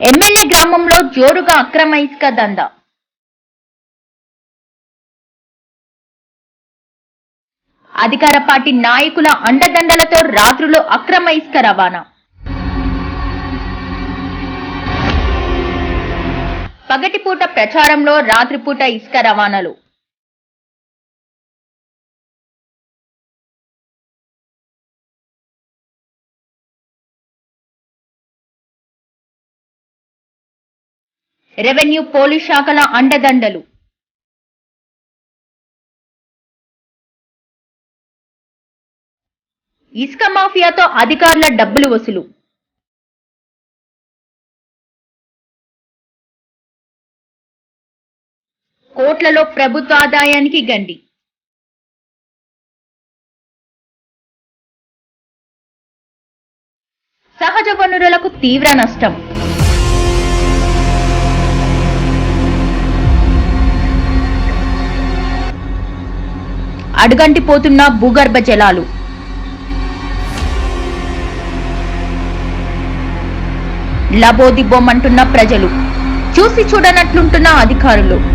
MLA గ్రామంలో జోరుగా అక్రమ ఇసుక దందా. అధికార పార్టీ నాయకుల అండదండలతో రాత్రులు అక్రమ ఇసుక రవాణా. పగటిపూట ప్రచారంలో రాత్రిపూట ఇసుక రవాణాలు. రెవెన్యూ పోలీస్ శాఖల అండదండలు. ఇసుక మాఫియాతో అధికారుల డబ్బులు వసూలు. కోట్లలో ప్రభుత్వ ఆదాయానికి గండి. సహజ వనరులకు తీవ్ర నష్టం. అడుగంటిపోతున్న భూగర్భ జలాలు. లబోదిబోమంటున్న ప్రజలు. చూసి చూడనట్లుంటున్న అధికారులు.